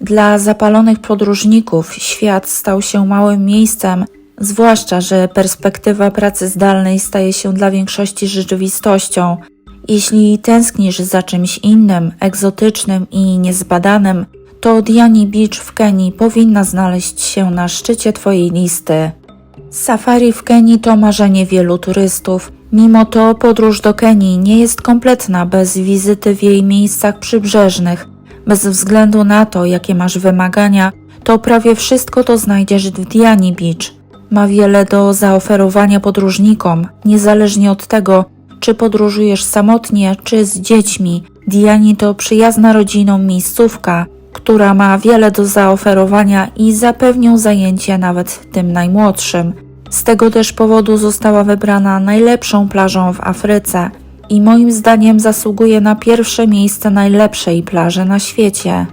Dla zapalonych podróżników świat stał się małym miejscem, zwłaszcza, że perspektywa pracy zdalnej staje się dla większości rzeczywistością. Jeśli tęsknisz za czymś innym, egzotycznym i niezbadanym, to Diani Beach w Kenii powinna znaleźć się na szczycie Twojej listy. Safari w Kenii to marzenie wielu turystów. Mimo to podróż do Kenii nie jest kompletna bez wizyty w jej miejscach przybrzeżnych. Bez względu na to, jakie masz wymagania, to prawie wszystko to znajdziesz w Diani Beach. Ma wiele do zaoferowania podróżnikom, niezależnie od tego, czy podróżujesz samotnie, czy z dziećmi. Diani to przyjazna rodziną miejscówka, która ma wiele do zaoferowania i zapewnią zajęcie nawet tym najmłodszym. Z tego też powodu została wybrana najlepszą plażą w Afryce i moim zdaniem zasługuje na pierwsze miejsce najlepszej plaży na świecie.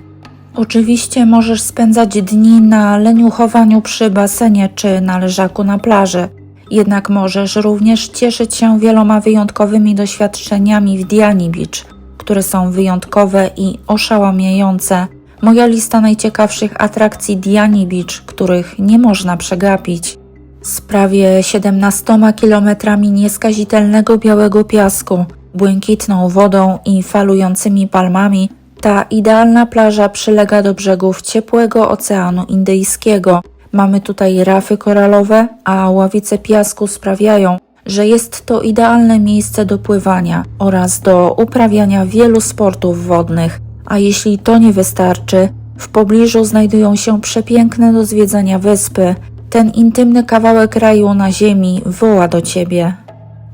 Oczywiście możesz spędzać dni na leniuchowaniu przy basenie czy na leżaku na plaży. Jednak możesz również cieszyć się wieloma wyjątkowymi doświadczeniami w Diani Beach, które są wyjątkowe i oszałamiające. Moja lista najciekawszych atrakcji Diani Beach, których nie można przegapić. Z prawie 17 kilometrami nieskazitelnego białego piasku, błękitną wodą i falującymi palmami, ta idealna plaża przylega do brzegów ciepłego Oceanu Indyjskiego. Mamy tutaj rafy koralowe, a ławice piasku sprawiają, że jest to idealne miejsce do pływania oraz do uprawiania wielu sportów wodnych. A jeśli to nie wystarczy, w pobliżu znajdują się przepiękne do zwiedzania wyspy. Ten intymny kawałek kraju na ziemi woła do ciebie.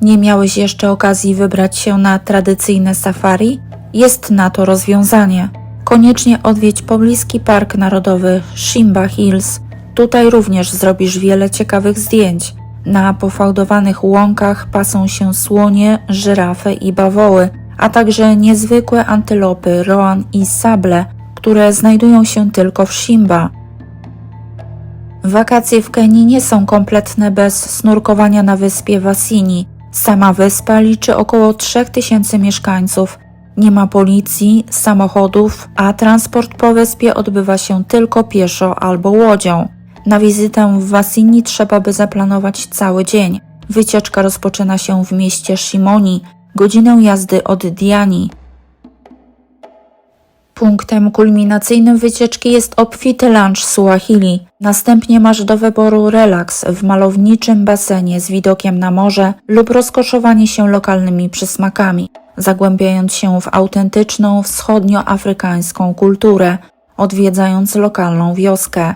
Nie miałeś jeszcze okazji wybrać się na tradycyjne safari? Jest na to rozwiązanie. Koniecznie odwiedź pobliski Park Narodowy Shimba Hills. Tutaj również zrobisz wiele ciekawych zdjęć. Na pofałdowanych łąkach pasą się słonie, żyrafy i bawoły, a także niezwykłe antylopy, roan i sable, które znajdują się tylko w Shimba. Wakacje w Kenii nie są kompletne bez snurkowania na wyspie Wasini. Sama wyspa liczy około 3000 mieszkańców. Nie ma policji, samochodów, a transport po wyspie odbywa się tylko pieszo albo łodzią. Na wizytę w Wasini trzeba by zaplanować cały dzień. Wycieczka rozpoczyna się w mieście Shimoni, godzinę jazdy od Diani. Punktem kulminacyjnym wycieczki jest obfity lunch Suahili. Następnie masz do wyboru relaks w malowniczym basenie z widokiem na morze lub rozkoszowanie się lokalnymi przysmakami, zagłębiając się w autentyczną wschodnioafrykańską kulturę, odwiedzając lokalną wioskę.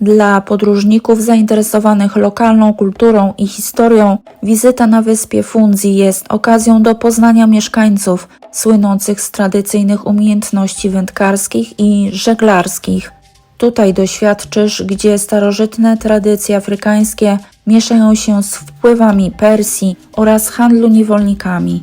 Dla podróżników zainteresowanych lokalną kulturą i historią, wizyta na wyspie Funzi jest okazją do poznania mieszkańców słynących z tradycyjnych umiejętności wędkarskich i żeglarskich. Tutaj doświadczysz, gdzie starożytne tradycje afrykańskie mieszają się z wpływami Persji oraz handlu niewolnikami.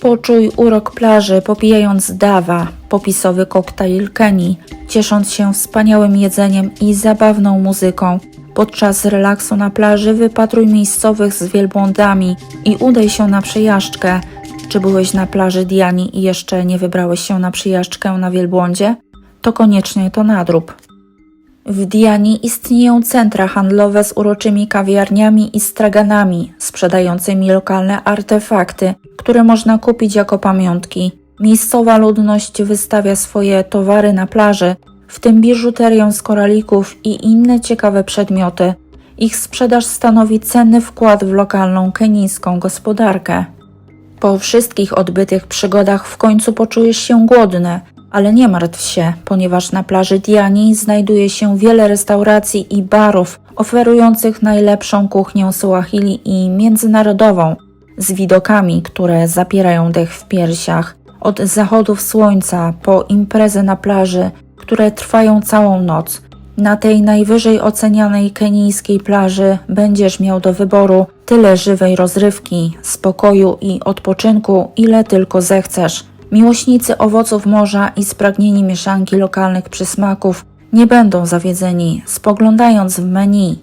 Poczuj urok plaży, popijając dawa, popisowy koktajl Kenii, ciesząc się wspaniałym jedzeniem i zabawną muzyką. Podczas relaksu na plaży wypatruj miejscowych z wielbłądami i udaj się na przejażdżkę. Czy byłeś na plaży Diani i jeszcze nie wybrałeś się na przejażdżkę na wielbłądzie? To koniecznie to nadrób. W Diani istnieją centra handlowe z uroczymi kawiarniami i straganami, sprzedającymi lokalne artefakty, które można kupić jako pamiątki. Miejscowa ludność wystawia swoje towary na plaży, w tym biżuterię z koralików i inne ciekawe przedmioty. Ich sprzedaż stanowi cenny wkład w lokalną kenijską gospodarkę. Po wszystkich odbytych przygodach w końcu poczujesz się głodny, ale nie martw się, ponieważ na plaży Diani znajduje się wiele restauracji i barów oferujących najlepszą kuchnię Suahili i międzynarodową, z widokami, które zapierają dech w piersiach, od zachodów słońca po imprezy na plaży, które trwają całą noc. Na tej najwyżej ocenianej kenijskiej plaży będziesz miał do wyboru tyle żywej rozrywki, spokoju i odpoczynku, ile tylko zechcesz. Miłośnicy owoców morza i spragnieni mieszanki lokalnych przysmaków nie będą zawiedzeni, spoglądając w menu.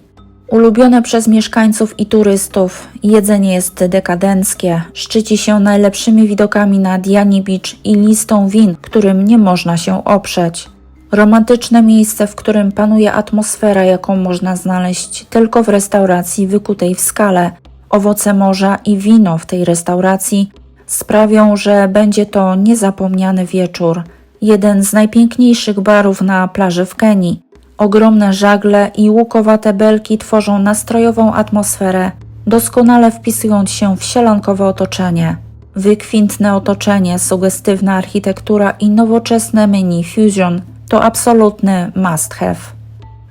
Ulubione przez mieszkańców i turystów, jedzenie jest dekadenckie, szczyci się najlepszymi widokami na Diani Beach i listą win, którym nie można się oprzeć. Romantyczne miejsce, w którym panuje atmosfera, jaką można znaleźć tylko w restauracji wykutej w skale. Owoce morza i wino w tej restauracji sprawią, że będzie to niezapomniany wieczór. Jeden z najpiękniejszych barów na plaży w Kenii. Ogromne żagle i łukowate belki tworzą nastrojową atmosferę, doskonale wpisując się w sielankowe otoczenie. Wykwintne otoczenie, sugestywna architektura i nowoczesne menu Fusion to absolutny must have.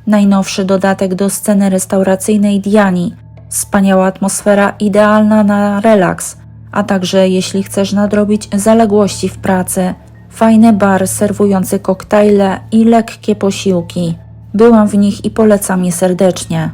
Najnowszy dodatek do sceny restauracyjnej Diani. Wspaniała atmosfera idealna na relaks, a także jeśli chcesz nadrobić zaległości w pracy. Fajny bar serwujący koktajle i lekkie posiłki. Byłam w nich i polecam je serdecznie.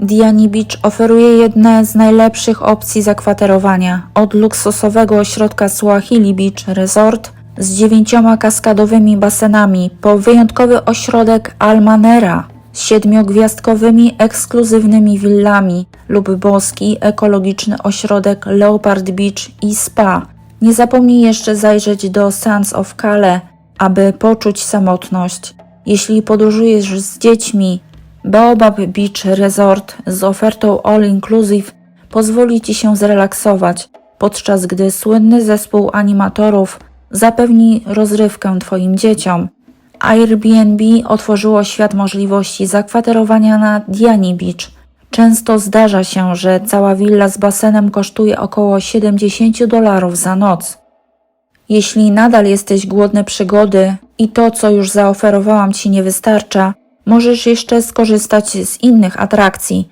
Diani Beach oferuje jedne z najlepszych opcji zakwaterowania. Od luksusowego ośrodka Swahili Beach Resort z dziewięcioma kaskadowymi basenami po wyjątkowy ośrodek Almanera z siedmiogwiazdkowymi ekskluzywnymi willami lub boski ekologiczny ośrodek Leopard Beach i Spa. Nie zapomnij jeszcze zajrzeć do Sands of Cale, aby poczuć samotność. Jeśli podróżujesz z dziećmi, Baobab Beach Resort z ofertą All Inclusive pozwoli Ci się zrelaksować, podczas gdy słynny zespół animatorów zapewni rozrywkę Twoim dzieciom. Airbnb otworzyło świat możliwości zakwaterowania na Diani Beach. Często zdarza się, że cała willa z basenem kosztuje około 70 dolarów za noc. Jeśli nadal jesteś głodny przygody i to, co już zaoferowałam Ci nie wystarcza, możesz jeszcze skorzystać z innych atrakcji.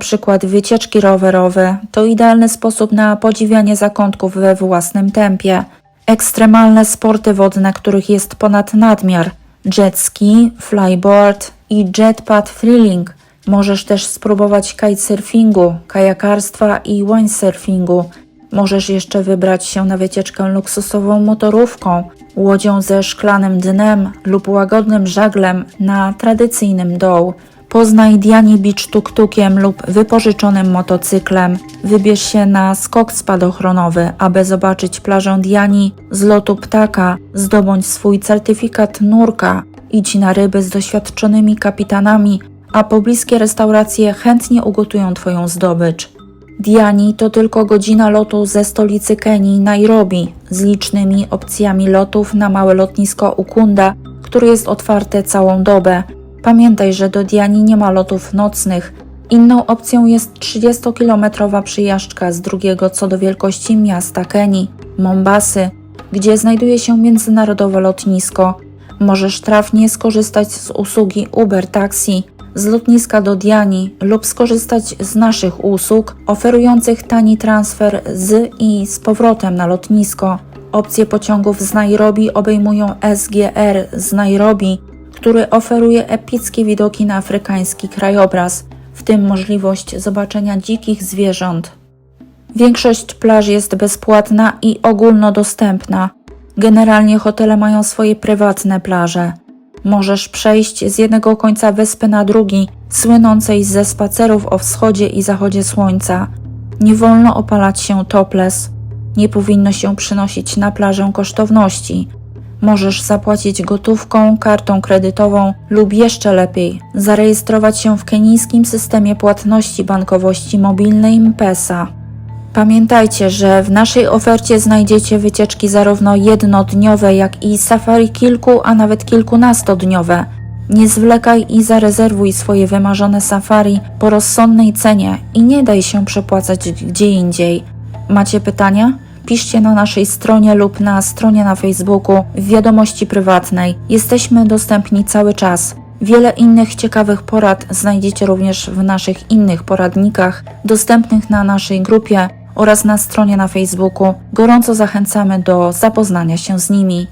Przykład wycieczki rowerowe to idealny sposób na podziwianie zakątków we własnym tempie. Ekstremalne sporty wodne, których jest ponad nadmiar. Jet ski, flyboard i jetpack thrilling. Możesz też spróbować kitesurfingu, kajakarstwa i windsurfingu. Możesz jeszcze wybrać się na wycieczkę luksusową motorówką, łodzią ze szklanym dnem lub łagodnym żaglem na tradycyjnym doł. Poznaj Diani Beach tuk-tukiem lub wypożyczonym motocyklem. Wybierz się na skok spadochronowy, aby zobaczyć plażę Diani z lotu ptaka. Zdobądź swój certyfikat nurka. Idź na ryby z doświadczonymi kapitanami, a pobliskie restauracje chętnie ugotują Twoją zdobycz. Diani to tylko godzina lotu ze stolicy Kenii, Nairobi, z licznymi opcjami lotów na małe lotnisko Ukunda, które jest otwarte całą dobę. Pamiętaj, że do Diani nie ma lotów nocnych. Inną opcją jest 30-kilometrowa przyjażdżka z drugiego co do wielkości miasta Kenii, Mombasy, gdzie znajduje się międzynarodowe lotnisko. Możesz trafnie skorzystać z usługi Uber Taxi z lotniska do Diani lub skorzystać z naszych usług oferujących tani transfer z i z powrotem na lotnisko. Opcje pociągów z Nairobi obejmują SGR z Nairobi, który oferuje epickie widoki na afrykański krajobraz, w tym możliwość zobaczenia dzikich zwierząt. Większość plaż jest bezpłatna i ogólnodostępna. Generalnie hotele mają swoje prywatne plaże. Możesz przejść z jednego końca wyspy na drugi, słynącej ze spacerów o wschodzie i zachodzie słońca. Nie wolno opalać się topless. Nie powinno się przynosić na plażę kosztowności. Możesz zapłacić gotówką, kartą kredytową lub jeszcze lepiej zarejestrować się w kenijskim systemie płatności bankowości mobilnej M-Pesa. Pamiętajcie, że w naszej ofercie znajdziecie wycieczki zarówno jednodniowe, jak i safari kilku, a nawet kilkunastodniowe. Nie zwlekaj i zarezerwuj swoje wymarzone safari po rozsądnej cenie i nie daj się przepłacać gdzie indziej. Macie pytania? Piszcie na naszej stronie lub na stronie na Facebooku w wiadomości prywatnej. Jesteśmy dostępni cały czas. Wiele innych ciekawych porad znajdziecie również w naszych innych poradnikach dostępnych na naszej grupie oraz na stronie na Facebooku. Gorąco zachęcamy do zapoznania się z nimi.